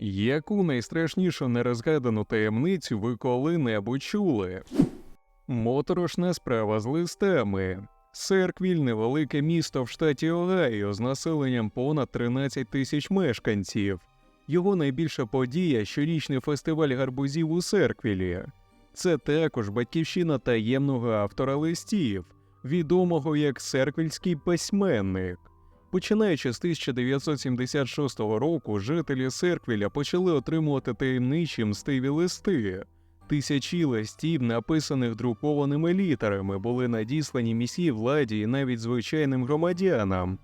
Яку найстрашнішу нерозгадану таємницю ви коли-небудь чули? Моторошна справа з листами. Серквіль невелике місто в штаті Огайо з населенням понад 13 тисяч мешканців. Його найбільша подія щорічний фестиваль гарбузів у Серквілі. Це також батьківщина таємного автора листів, відомого як серквільський письменник. Починаючи з 1976 року, жителі Серквіля почали отримувати таємничі мстиві листи. Тисячі листів, написаних друкованими літерами, були надіслані міській владі і навіть звичайним громадянам.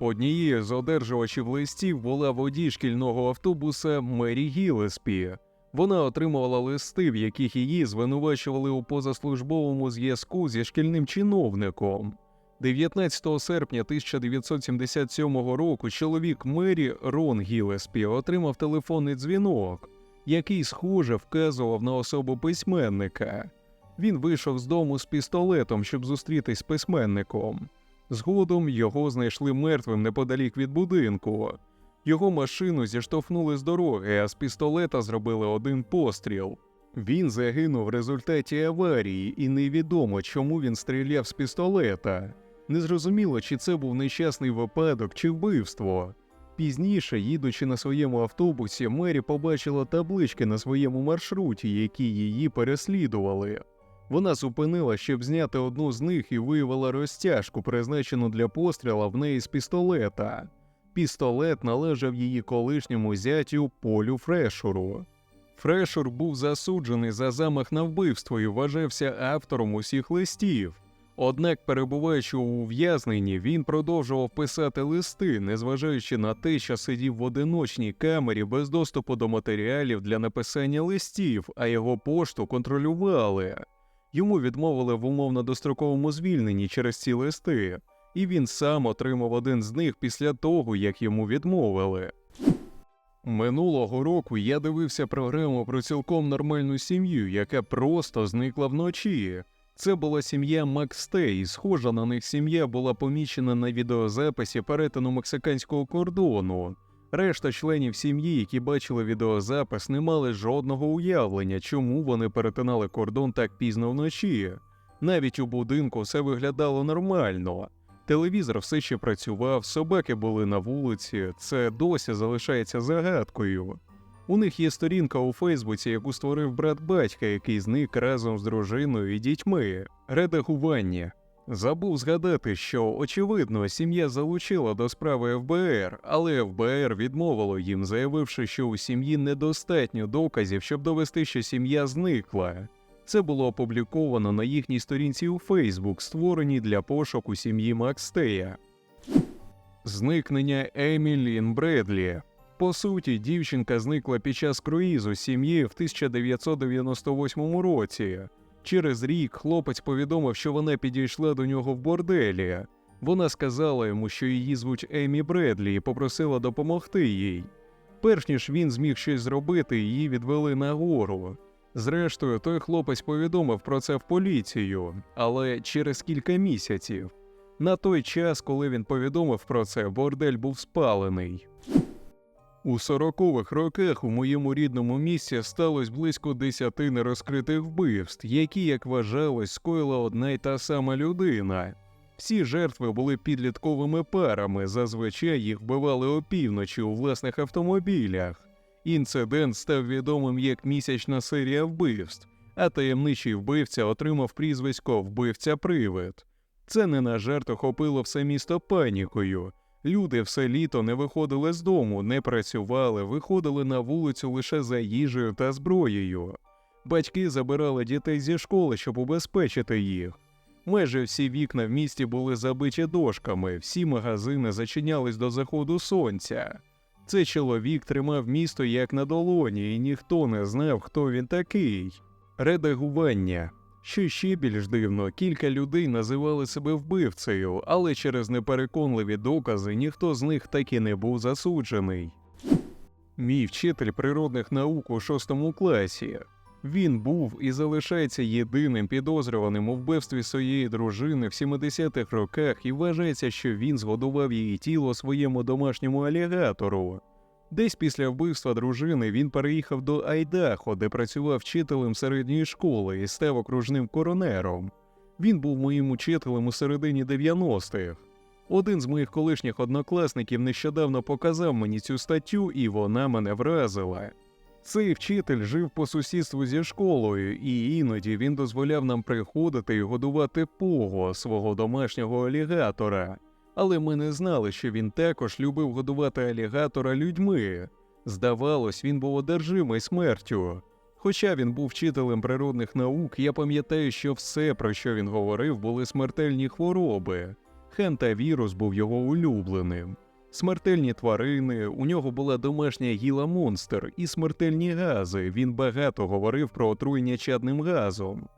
Однією з одержувачів листів була водій шкільного автобуса Мері Гілеспі. Вона отримувала листи, в яких її звинувачували у позаслужбовому зв'язку зі шкільним чиновником. 19 серпня 1977 року чоловік Мері Рон Гілеспі отримав телефонний дзвінок, який схоже вказував на особу письменника. Він вийшов з дому з пістолетом, щоб зустрітись з письменником. Згодом його знайшли мертвим неподалік від будинку. Його машину зіштовхнули з дороги, а з пістолета зробили один постріл. Він загинув в результаті аварії, і невідомо, чому він стріляв з пістолета. Незрозуміло, чи це був нещасний випадок чи вбивство. Пізніше, їдучи на своєму автобусі, Мері побачила таблички на своєму маршруті, які її переслідували. Вона зупинила, щоб зняти одну з них і виявила розтяжку, призначену для постріла в неї з пістолета. Пістолет належав її колишньому зятю Полю Фрешуру. Фрешур був засуджений за замах на вбивство і вважався автором усіх листів. Однак, перебуваючи у ув'язненні, він продовжував писати листи, незважаючи на те, що сидів в одиночній камері без доступу до матеріалів для написання листів, а його пошту контролювали. Йому відмовили в умовно достроковому звільненні через ці листи, і він сам отримав один з них після того, як йому відмовили. Минулого року я дивився програму про цілком нормальну сім'ю, яка просто зникла вночі. Це була сім'я Макстей, і схожа на них сім'я була помічена на відеозаписі перетину мексиканського кордону. Решта членів сім'ї, які бачили відеозапис, не мали жодного уявлення, чому вони перетинали кордон так пізно вночі. Навіть у будинку все виглядало нормально. Телевізор все ще працював, собаки були на вулиці, це досі залишається загадкою. У них є сторінка у Фейсбуці, яку створив брат батька, який зник разом з дружиною і дітьми. Редагування. Забув згадати, що, очевидно, сім'я залучила до справи ФБР, але ФБР відмовило їм, заявивши, що у сім'ї недостатньо доказів, щоб довести, що сім'я зникла. Це було опубліковано на їхній сторінці у Фейсбук, створеній для пошуку сім'ї Макстея. Зникнення Емі Лін Бредлі. По суті, дівчинка зникла під час круїзу сім'ї в 1998 році. Через рік хлопець повідомив, що вона підійшла до нього в борделі. Вона сказала йому, що її звуть Емі Бредлі, і попросила допомогти їй. Перш ніж він зміг щось зробити, її відвели на гору. Зрештою, той хлопець повідомив про це в поліцію, але через кілька місяців. На той час, коли він повідомив про це, бордель був спалений. У 40-х роках у моєму рідному місті сталося близько 10 нерозкритих вбивств, які, як вважалось, скоїла одна й та сама людина. Всі жертви були підлітковими парами, зазвичай їх вбивали опівночі у власних автомобілях. Інцидент став відомим як місячна серія вбивств, а таємничий вбивця отримав прізвисько вбивця привид. Це не на жарт охопило все місто панікою. Люди все літо не виходили з дому, не працювали, виходили на вулицю лише за їжею та зброєю. Батьки забирали дітей зі школи, щоб убезпечити їх. Майже всі вікна в місті були забиті дошками, всі магазини зачинялись до заходу сонця. Цей чоловік тримав місто як на долоні, і ніхто не знав, хто він такий. Редагування. Що ще більш дивно, кілька людей називали себе вбивцею, але через непереконливі докази ніхто з них так і не був засуджений. Мій вчитель природних наук у шостому класі. Він був і залишається єдиним підозрюваним у вбивстві своєї дружини в 70-х роках і вважається, що він згодував її тіло своєму домашньому алігатору. Десь після вбивства дружини він переїхав до Айдахо, де працював вчителем середньої школи і став окружним коронером. Він був моїм учителем у середині 90-х. Один з моїх колишніх однокласників нещодавно показав мені цю статтю, і вона мене вразила. Цей вчитель жив по сусідству зі школою, і іноді він дозволяв нам приходити і годувати пого свого домашнього алігатора. Але ми не знали, що він також любив годувати алігатора людьми. Здавалось, він був одержимий смертю. Хоча він був вчителем природних наук, я пам'ятаю, що все, про що він говорив, були смертельні хвороби. Хентавірус був його улюбленим. Смертельні тварини, у нього була домашня гіла монстр і смертельні гази. Він багато говорив про отруєння чадним газом.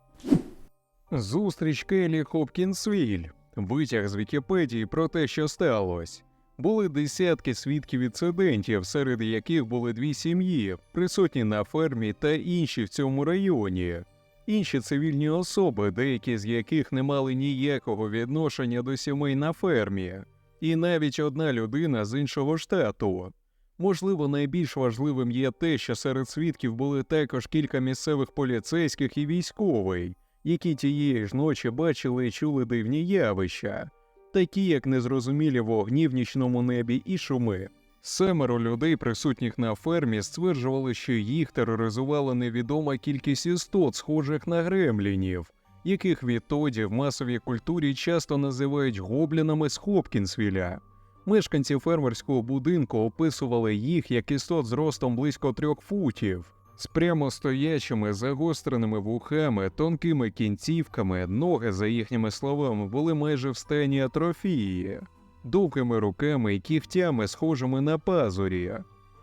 Зустріч Келі Хопкінсвіль. Витяг з Вікіпедії про те, що сталося. Були десятки свідків інцидентів, серед яких були дві сім'ї, присутні на фермі та інші в цьому районі. Інші цивільні особи, деякі з яких не мали ніякого відношення до сімей на фермі, і навіть одна людина з іншого штату. Можливо, найбільш важливим є те, що серед свідків були також кілька місцевих поліцейських і військовий, які тієї ж ночі бачили і чули дивні явища, такі як незрозумілі вогні в нічному небі і шуми. Семеро людей, присутніх на фермі, стверджували, що їх тероризувала невідома кількість істот, схожих на гремлінів, яких відтоді в масовій культурі часто називають гоблінами з Хопкінсвіля. Мешканці фермерського будинку описували їх як істот з ростом близько трьох футів, з прямостоячими загостреними вухами, тонкими кінцівками, ноги, за їхніми словами, були майже в стані атрофії, довгими руками і кігтями, схожими на пазурі.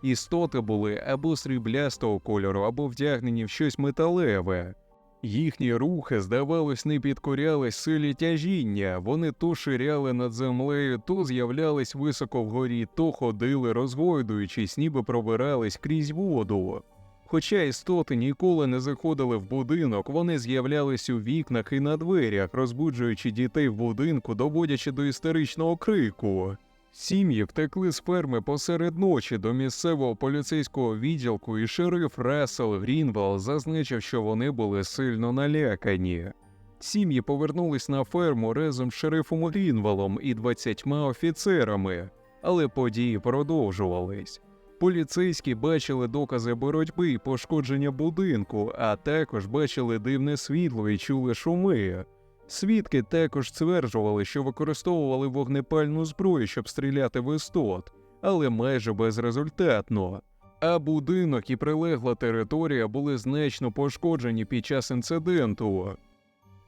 Істоти були або сріблястого кольору, або вдягнені в щось металеве. Їхні рухи, здавалось, не підкорялись силі тяжіння, вони то ширяли над землею, то з'являлись високо вгорі, то ходили, розгойдуючись, ніби пробирались крізь воду. Хоча істоти ніколи не заходили в будинок, вони з'являлись у вікнах і на дверях, розбуджуючи дітей в будинку, доводячи до істеричного крику. Сім'ї втекли з ферми посеред ночі до місцевого поліцейського відділку, і шериф Рассел Грінвелл зазначив, що вони були сильно налякані. Сім'ї повернулись на ферму разом з шерифом Грінвеллом і двадцятьма офіцерами, але події продовжувались. Поліцейські бачили докази боротьби і пошкодження будинку, а також бачили дивне світло і чули шуми. Свідки також стверджували, що використовували вогнепальну зброю, щоб стріляти в істот, але майже безрезультатно. А будинок і прилегла територія були значно пошкоджені під час інциденту.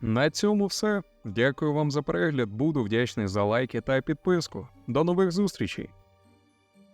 На цьому все. Дякую вам за перегляд. Буду вдячний за лайки та підписку. До нових зустрічей!